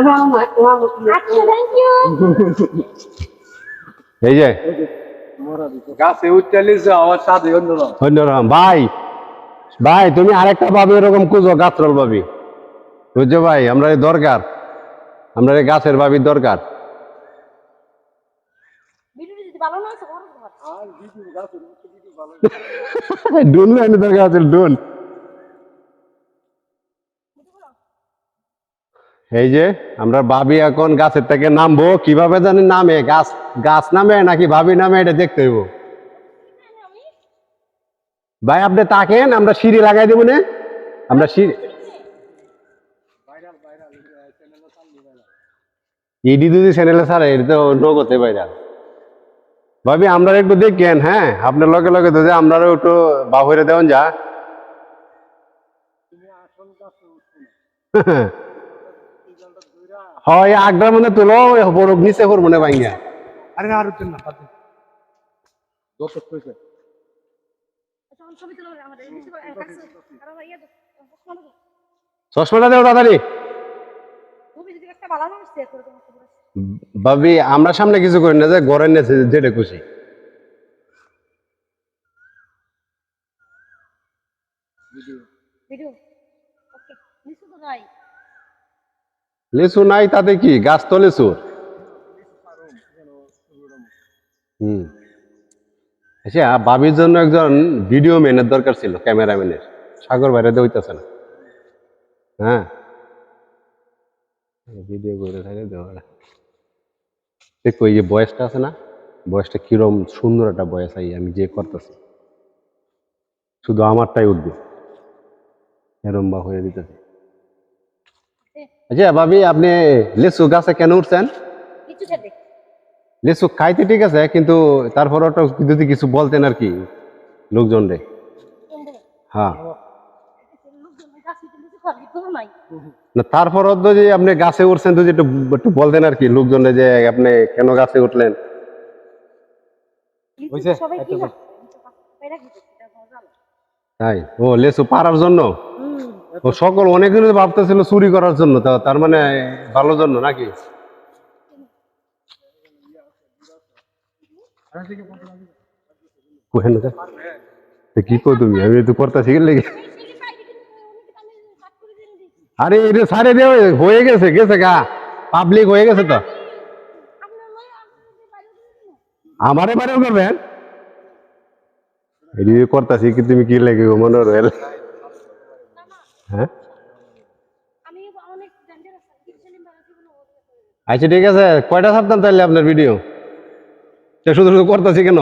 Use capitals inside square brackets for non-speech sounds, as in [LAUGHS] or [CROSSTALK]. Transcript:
আচ্ছা thank you এই যে। গাছে উঠতেলিস আমার সাথে অন্যরকম। অন্যরকম। ভাই ভাই তুমি আরেকটা পাবে এরকম কুজো গাছরল পাবি বুঝছ ভাই? আমরা দরকার। আমরা গাছের ভাবির দরকার। [LAUGHS] ডুন দরকার আছে ডুন। এই যে আমরা ভাবি এখন গাছের থেকে নামবো। কীভাবে জানি নামে? গাছ গাছ নামে নাকি ভাবি নামে? এটা দেখতে হইব। ভাই আপনি তাকেন আমরা সিঁড়ি লাগাই দেবো না। আমরা সিঁড়ি ভাইরাল ভাইরাল ইডি যদি চ্যানেলে ছাড়ে এটা তো নগদে বাইরা ভাবি আমরা একটু দেখেন হ্যাঁ? আপনার লগে লগে তো যে আমরাও একটু বাহরে দেওয়ান যা [LAUGHS] তুমি আসল গাছে উঠছো না সিজনটা দুইরা হয় আগটার মধ্যে তুলো বড় নিচে করব না ভাঙ্গা আরে না আর না কইছে ইয়া চশমাটা দেও তাড়াতাড়ি। ভাবি আমরা সামনে কিছু করি না যে ঘরের নেছে যেটা খুশি ভিডিও ভিডিও ওকে নিচে তো নাই লিচু নাই তাতে কি? গাছ তো লিচু? আচ্ছা ভাবির জন্য একজন ভিডিও ম্যানের দরকার ছিল ক্যামেরাম্যানের সাগর বাইরে হইতেছে না। হ্যাঁ। ভিডিও করে থাকে দেখো, এই যে বয়সটা আছে না, বয়সটা কিরম সুন্দর একটা বয়স আই আমি যে করতেছি। শুধু আমারটাই উঠবে। এরম বা হয়ে দিতেছে আচ্ছা ভাবি আপনি লিচু গাছে কেন উঠছেন? লিচু খাইতে ঠিক আছে কিন্তু তারপর যদি কিছু বলতেন আর কি লোকজন রে হ্যাঁ। [LAUGHS] না তারপরও আপনি গাছে উঠছেন একটু একটু বলতেন আর কি লোকজন যে আপনি কেন গাছে উঠলেন। তাই ও লেসু পারার জন্য? সকল অনেকদিন ভাবতেছিল চুরি করার জন্য তার মানে ভালো জন্য নাকি? কি কো তুমি? আমি তো করতেছি লেগে আরে এটা সারে দেও হয়ে গেছে গেছে গা। পাবলিক হয়ে গেছে তো। আমারে বারেও করবেন? করতেছি কি তুমি কি লেগে মনে রয়েল হ্যাঁ আমি অনেক ডেঞ্জারাস কিচেন বানাতে আচ্ছা ঠিক আছে। কয়টা ছাড়তাম তাহলে আপনার ভিডিও শুধু শুধু করতেছি কেন।